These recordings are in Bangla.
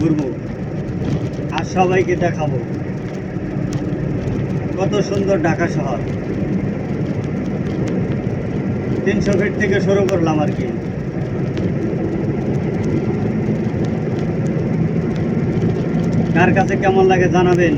ঘুরবো আর সবাইকে দেখাবো। কত সুন্দর ঢাকা শহর। তিনশো ফিট থেকে শুরু করলাম আর কি। কার কাছে কেমন লাগে জানাবেন?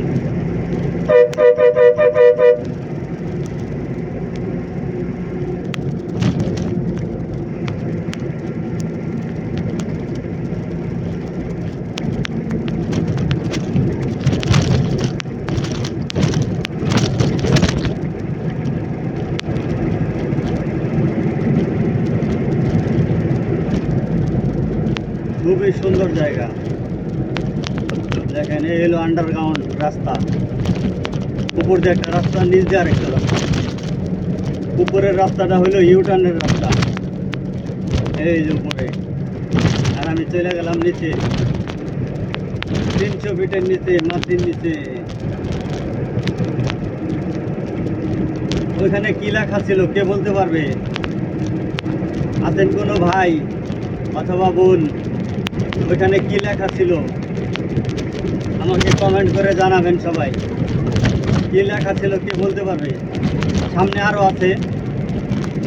খুবই সুন্দর জায়গা। দেখেন, এই হলো আন্ডারগ্রাউন্ড রাস্তা। উপর দিয়ে একটা রাস্তা, নিচ দিয়ে আরেকটা রাস্তা। উপরের রাস্তাটা হলো ইউটার্নের রাস্তা। এই যে উপরে। আর আমি চলে গেলাম নিচে। তিনশো ফিটের নিচে, মাটির নিচে। ওইখানে কি লেখা ছিল, কে বলতে পারবে? আছেন কোনো ভাই? অথবা বোন? ওইখানে কি লেখা ছিল? আমাকে কমেন্ট করে জানাবেন সবাই। কি লেখা ছিল কে বলতে পারবে? সামনে আরও আছে।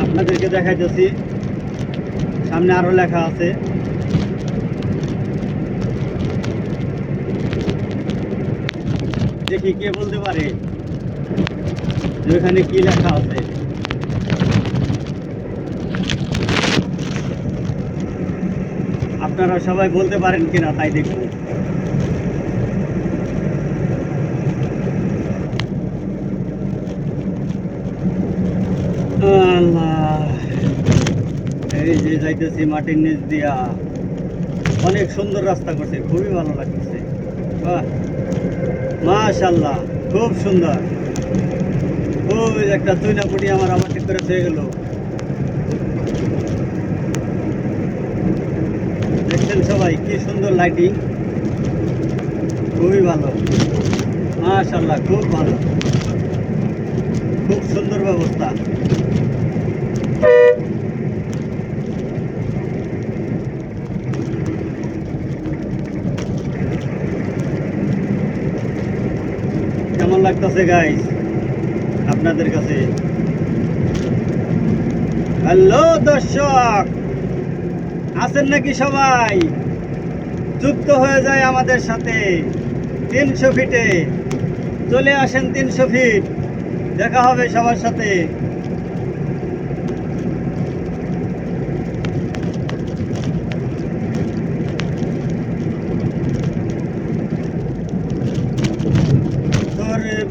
আপনাদেরকে দেখাইতেছি। সামনে আরও লেখা আছে। দেখি কে বলতে পারে ওইখানে কি লেখা আছে। আপনারা সবাই বলতে পারেন কিনা তাই আল্লাহ। এই যে যাইতেছি মাটির নিচ দিয়া। অনেক সুন্দর রাস্তা করছে, খুবই ভালো লাগতেছে। বাহ। মাশাল্লাহ খুব সুন্দর। ওই একটা তুই না পুটি আমার আবার ঠিক করে হয়ে গেল। দেখছেন সবাই, কি সুন্দর লাইটিং খুবই ভালো। মাশাল্লাহ খুব ভালো। খুব সুন্দর ব্যবস্থা। কেমন লাগতেছে গাইস আপনাদের কাছে? হ্যালো দর্শক! আছেন নাকি সবাই? যুক্ত হয়ে যায় আমাদের সাথে। তিনশো ফিটে। চলে আসেন তিনশো ফিট। দেখা হবে সবার সাথে।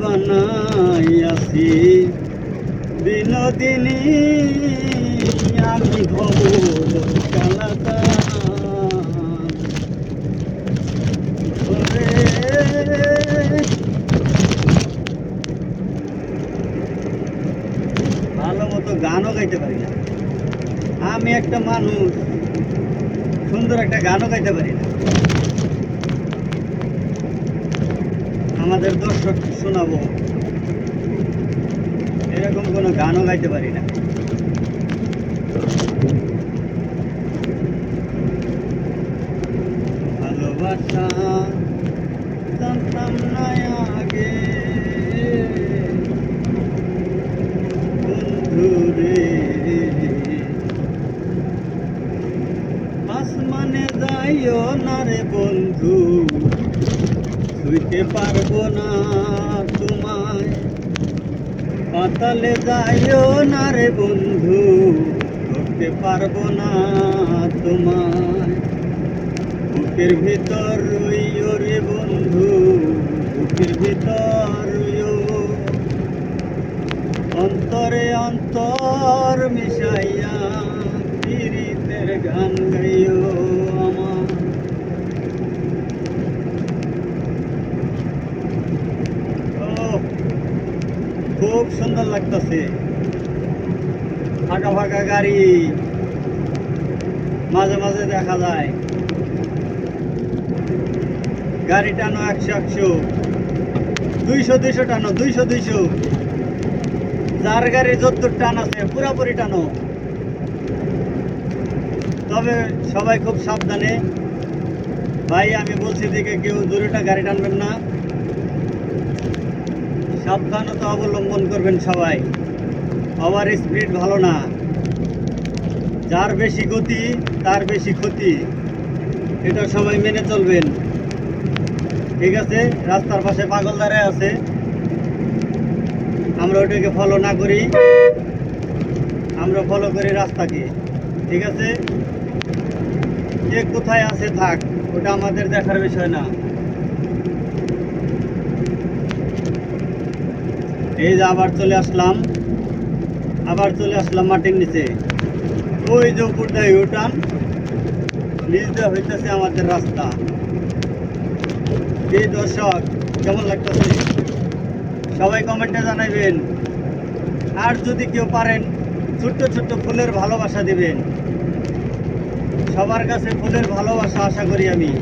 বানাইয়াছি বিনোদিনী, আমি হব গানও গাইতে পারি না। আমি একটা মানুষ, সুন্দর একটা গানও গাইতে পারি না। আমাদের দর্শক শোনাবো, এরকম কোনো গানও গাইতে পারি না। ভালোবাসা জানতাম না যাইও না রে বন্ধু। ছুঁইতে পারব না তোমায়। পাতালে যাইও না রে বন্ধু ধরতে পারব না তোমায়। বুকের ভিতর রইও রে বন্ধু, বুকের ভিতর অন্তরে অন্তর মিশাইয়া খুব সুন্দর লাগতেছে। ফাঁকা ফাঁকা গাড়ি। মাঝে মাঝে দেখা যায়। গাড়ি টানো একশো একশো। দুইশো দুইশো টানো, দুইশো দুইশো। যার গাড়ি যদ্দূর টান আছে, পুরাপুরি টানো। তবে সবাই খুব সাবধানে। ভাই, আমি বলছি দিকে কেউ জোরেটা গাড়ি টানবেন না। সাবধানতা অবলম্বন করবেন সবাই। ওভার স্পিড ভালো না। যার বেশি গতি, তার বেশি ক্ষতি। এটা সবাই মেনে চলবেন। ঠিক আছে? রাস্তার পাশে পাগল দাঁড়ায় আছে। আমরা ওটাকে ফলো না করি। আমরা ফলো করি রাস্তাকে। ঠিক আছে? কে কোথায় আছে থাক, ওটা আমাদের দেখার বিষয় না। এই যে আবার চলে আসলাম, আবার চলে আসলাম মাটির নিচে। ওই যে উপর দেয় উঠান নিচ দিয়ে হইতেছে আমাদের রাস্তা। এই দর্শক, কেমন লাগতেছে? সবাই কমেন্টে জানাইবেন। আর যদি কেউ পারেন, ছোট্ট ছোট্ট ফুলের ভালোবাসা দিবেন। সবার কাছে ফুলের ভালোবাসা আশা করি আমি।